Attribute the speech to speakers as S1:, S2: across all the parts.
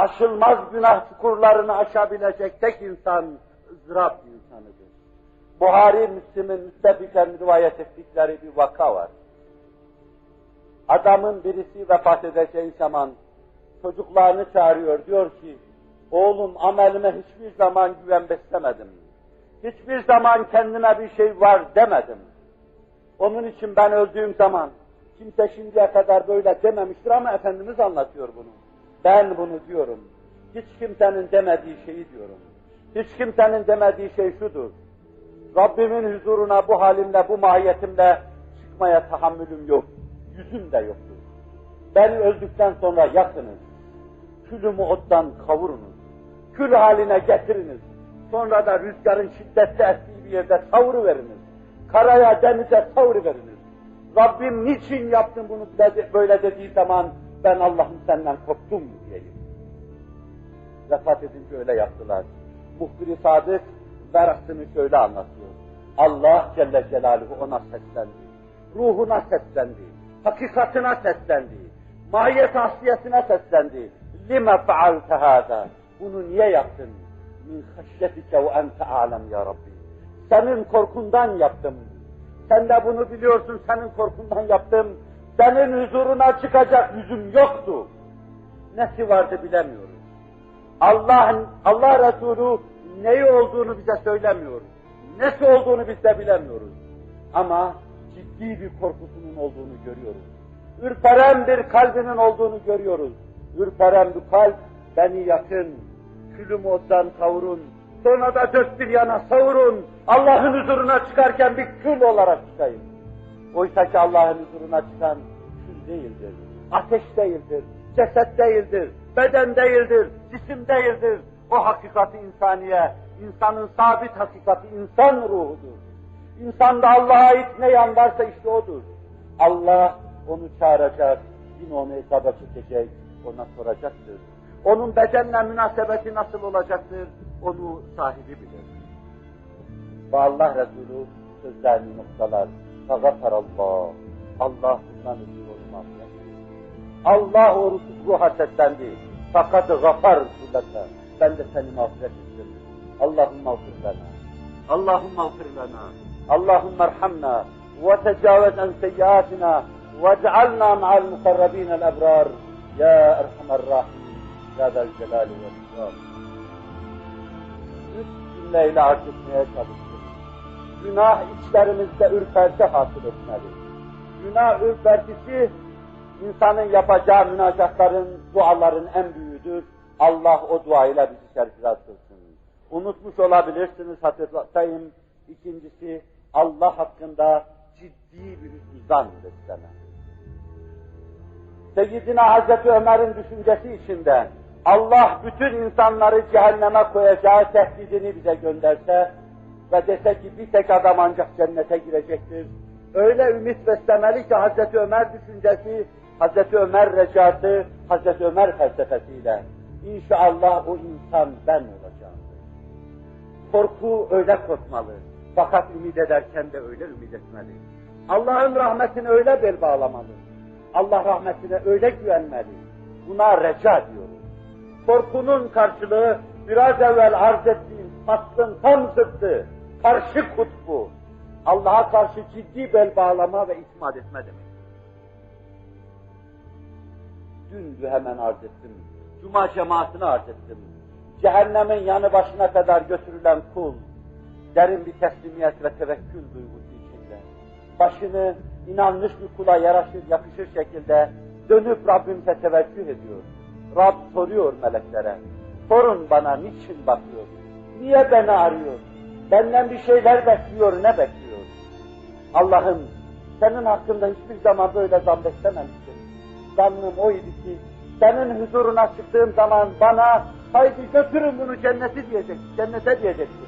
S1: aşılmaz günah çukurlarını aşabilecek tek insan ızdırap insanıdır. Buhari Müslim'in müstefiken rivayet ettikleri bir vaka var. Adamın birisi vefat edeceği zaman çocuklarını çağırıyor. Diyor ki, oğlum amelime hiçbir zaman güven beslemedim. Hiçbir zaman kendime bir şey var demedim. Onun için ben öldüğüm zaman kimse şimdiye kadar böyle dememiştir ama Efendimiz anlatıyor bunu. Ben bunu diyorum. Hiç kimsenin demediği şeyi diyorum. Hiç kimsenin demediği şey şudur. Rabbimin huzuruna bu halimle, bu mahiyetimle çıkmaya tahammülüm yok. Yüzüm de yoktur. Beni öldükten sonra yakınız. Külümü ottan kavurunuz. Kül haline getiriniz. Sonra da rüzgarın şiddetli ettiği bir yerde savru veriniz. Karaya, denize savru veriniz. Rabbim niçin yaptın bunu böyle dediği zaman ben Allah'ım senden korktum diyeyim. Vefat edince öyle yaptılar. Muhbir-i Sadık verasını şöyle anlatıyor. Allah Celle Celaluhu ona seslendi. Ruhuna seslendi. Hakikatine seslendi. Mahiyet asliyetine seslendi. Lime faalte hâdâ. Bunu niye yaptın? Min haşyetike ve ente alem ya Rabbi. Senin korkundan yaptım. Sen de bunu biliyorsun, senin korkundan yaptım. Senin huzuruna çıkacak yüzüm yoktu. Nesi vardı bilemiyoruz. Allah, Allah Resulü neyi olduğunu bize söylemiyor. Nesi olduğunu biz de bilemiyoruz. Ama ciddi bir korkusunun olduğunu görüyoruz. Ürperen bir kalbinin olduğunu görüyoruz. Ürperen bir kalp beni yakın, külüm ottan kavurun, sonra da dört bir yana savurun, Allah'ın huzuruna çıkarken bir kül olarak çıkayım. Oysa ki Allah'ın huzuruna çıkan değildir, ateş değildir, ceset değildir, beden değildir, cisim değildir. O hakikati insaniye, insanın sabit hakikati insan ruhudur. İnsanda Allah'a ait ne yan varsa işte odur. Allah onu çağıracak, yine onu hesaba çekecek, ona soracaktır. Onun bedenle münasebeti nasıl olacaktır, onu sahibi bilir. Ve Allah Resulü sözlerini noktalar. Fagafarallah. Allah bundan ötürü. Allah o ruha seslendi. Fakat gafar leke. Ben de seni mağfiret ettim. Allahümme gfir lana. Allahümme gfir lana. Allahümme erhamna. Ve tecavüz en seyyiatina. واجعلنا مع المقربين الأبرار يا أرحم الراحمين يا ذا الجلال والإكرام Üç cümleyle arz etmeye çalıştık. Günah içlerimizde ürperti hasıl etmeli. Günah ürpertisi insanın yapacağı münacatların, duaların en büyüğüdür. Allah o duayla bizi serfiraz kılsın. Unutmuş olabilirsiniz hatırlatayım. İkincisi Allah hakkında ciddi bir zan besleme. Seyyidina Hazreti Ömer'in düşüncesi içinde Allah bütün insanları cehenneme koyacağı tehdidini bize gönderse ve dese ki bir tek adam ancak cennete girecektir. Öyle ümit beslemeli ki Hazreti Ömer düşüncesi, Hazreti Ömer recatı, Hazreti Ömer felsefesiyle İnşallah o insan ben olacağım. Korku öyle korkmalı. Fakat ümit ederken de öyle ümit etmeli. Allah'ın rahmetine öyle bel bağlamalı. Allah rahmetine öyle güvenmeli. Buna reca diyoruz. Korkunun karşılığı biraz evvel arz ettiğim faslın tam zıttı, karşı kutbu. Allah'a karşı ciddi bel bağlama ve itimat etme demek. Dündü hemen arz ettim. Cuma cemaatine arz ettim. Cehennemin yanı başına kadar götürülen kul, derin bir teslimiyet ve tevekkül duygusu içinde, başını inanmış bir kula yaraşır, yakışır şekilde dönüp Rabbimize teveccüh ediyor. Rab soruyor meleklere, sorun bana niçin bakıyor, niye beni arıyor, benden bir şeyler bekliyor, ne bekliyor? Allah'ım senin hakkında hiçbir zaman böyle zan beklememiştim. Zannım oydu ki, senin huzuruna çıktığım zaman bana haydi götürün bunu cenneti diyecek, cennete diyeceksin.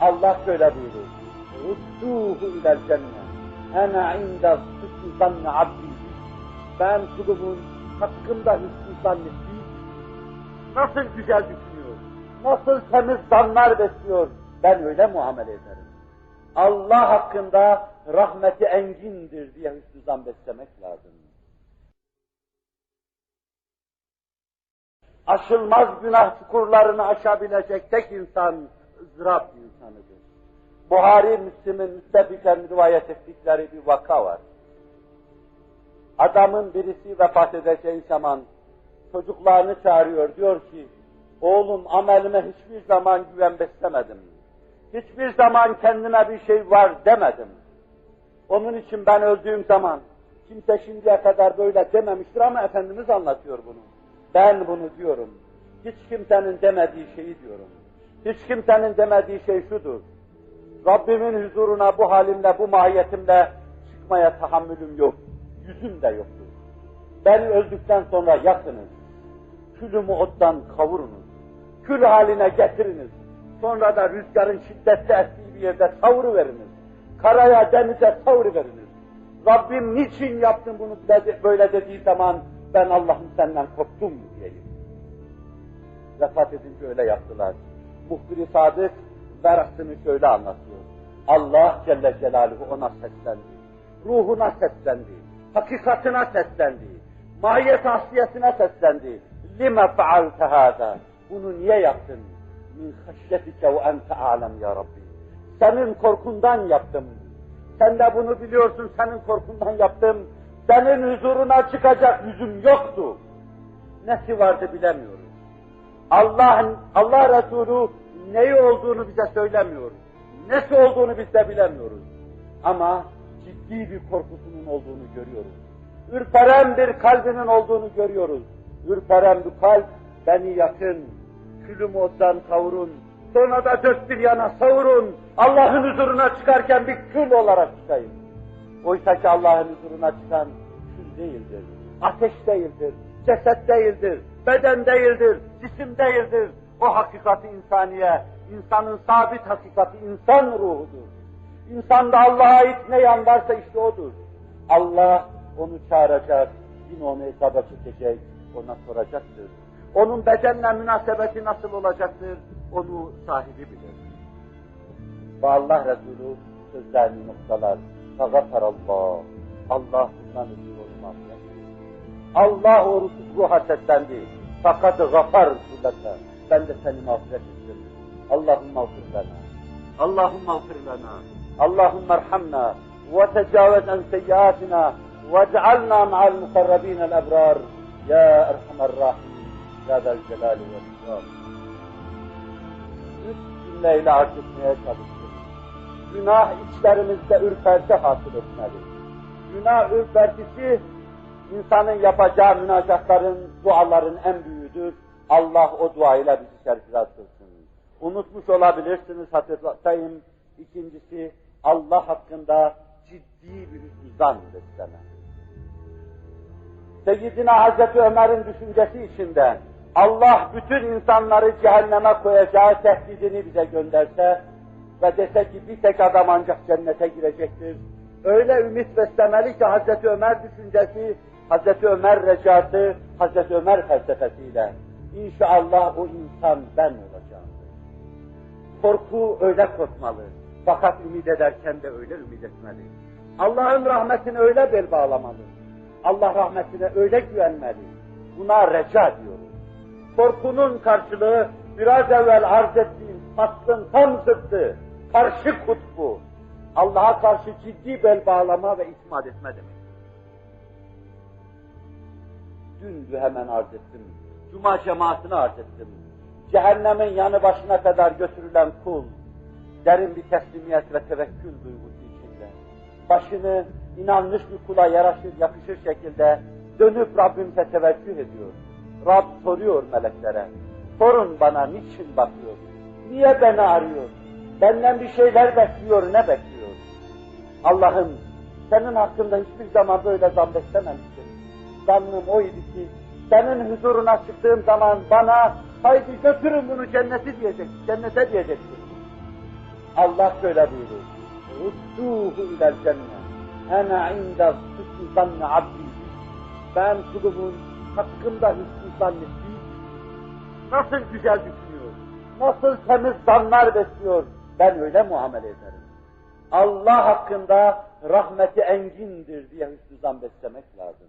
S1: Allah şöyle buyurur. Rudduhu ilel cennet. Ene inde hüsnü zanni abdi. Ben kulumun hakkında hüsnü zannettiği nasıl güzel düşünüyor, nasıl temiz zanlar besliyor, ben öyle muamele ederim. Allah hakkında rahmeti engindir diye hüsnü zan beslemek lazım. Aşılmaz günah çukurlarını aşabilecek tek insan ızdırap insanıdır. Buhari Müslim'in müstefiken rivayet ettikleri bir vaka var. Adamın birisi vefat edeceği zaman çocuklarını çağırıyor, diyor ki, oğlum amelime hiçbir zaman güven beslemedim. Hiçbir zaman kendime bir şey var demedim. Onun için ben öldüğüm zaman, kimse şimdiye kadar böyle dememiştir ama Efendimiz anlatıyor bunu. Ben bunu diyorum. Hiç kimsenin demediği şeyi diyorum. Hiç kimsenin demediği şey şudur. Rabbimin huzuruna bu halimle, bu mahiyetimle çıkmaya tahammülüm yok. Yüzüm de yoktur. Beni öldükten sonra yakınız. Külümü ottan kavurunuz. Kül haline getiriniz. Sonra da rüzgarın şiddetli ettiği bir yerde savuru veriniz. Karaya, denize savuru veriniz. Rabbim niçin yaptın bunu böyle dediği zaman ben Allah'ım senden korktum diyeyim. Vefat edince öyle yaptılar. Muhbir-i Sadık verasını şöyle anlatıyor. Allah Celle Celaluhu ona seslendi. Ruhuna seslendi. Hakikatine seslendi. Mahiyet asliyetine seslendi. Lime faalte hâzâ. Bunu niye yaptın? Min haşyetike ve ente alem ya Rabbi. Senin korkundan yaptım. Sen de bunu biliyorsun, senin korkundan yaptım. Senin huzuruna çıkacak yüzüm yoktu. Nesi vardı bilemiyoruz. Allah, Allah Resulü neyi olduğunu bize söylemiyor. Nesi olduğunu biz de bilemiyoruz. Ama ciddi bir korkusunun olduğunu görüyoruz. Ürperen bir kalbinin olduğunu görüyoruz. Ürperen bir kalp beni yakın, külüm ottan kavurun, sonra da dört bir yana savurun, Allah'ın huzuruna çıkarken bir kül olarak çıkayım. Oysa ki Allah'ın huzuruna çıkan kül değildir, ateş değildir, ceset değildir, beden değildir, cisim değildir. O hakikati insaniye, insanın sabit hakikati insan ruhudur. İnsanda Allah'a ait ne yan varsa işte odur. Allah onu çağıracak, yine onu hesaba çekecek, ona soracaktır. Onun bedenle münasebeti nasıl olacaktır, onu sahibi bilir. Ve Allah Resulü sözlerini noktalar. Allah, Allah bundan ötürü onu. Allah o ruha seslendi. Fakat gafar leke. Ben de seni mağfiret ettim. Allahümme gfir lana. Allahümme gfir lana. Allahümme erhamna. Ve tecavüz en seyyiatina. Mukarrabin el ebrar. Ya erhamer rahim. Ya zel celali ve ikram. Üç cümleyle etmeye çalıştım. Günah içlerimizde ürperti hasıl etmeli. Günah ürpertisi insanın yapacağı münacatların, duaların en büyüğüdür. Allah o duayla bizi serfiraz kılsın. Unutmuş olabilirsiniz hatırlatayım. İkincisi Allah hakkında ciddi bir hüsnü besleme. Seyyidina Hazreti Ömer'in düşüncesi içinde Allah bütün insanları cehenneme koyacağı tehdidini bize gönderse ve dese ki bir tek adam ancak cennete girecektir. Öyle ümit beslemeli ki Hazreti Ömer düşüncesi, Hazreti Ömer recatı, Hazreti Ömer felsefesiyle İnşallah o insan ben olacağım. Korku öyle korkmalı. Fakat ümit ederken de öyle ümit etmeli. Allah'ın rahmetine öyle bel bağlamalı. Allah rahmetine öyle güvenmeli. Buna reca diyoruz. Korkunun karşılığı biraz evvel arz ettiğim faslın tam zıttı. Karşı kutbu. Allah'a karşı ciddi bel bağlama ve itimat etme demek. Dün hemen arz ettim. Cuma cemaatine arz ettim. Cehennemin yanı başına kadar götürülen kul, derin bir teslimiyet ve tevekkül duygusu içinde, başını inanmış bir kula yaraşır, yakışır şekilde dönüp Rabbimize teveccüh ediyor. Rab soruyor meleklere, sorun bana niçin bakıyor, niye beni arıyor, benden bir şeyler bekliyor, ne bekliyor? Allah'ım senin hakkında hiçbir zaman böyle zan beklememiştim. Zannım oydu ki senin huzuruna çıktığım zaman bana haydi götürün bunu cenneti diyecek, cennete diyeceksin. Allah şöyle buyurur. Rudduhu ilel cennet. Ene inde hüsnü zanne abdi. Ben kulumun hakkında hüsnü zannettiği nasıl güzel düşünüyor, nasıl temiz zanlar besliyor, ben öyle muamele ederim. Allah hakkında rahmeti engindir diye hüsnü zan beslemek lazım.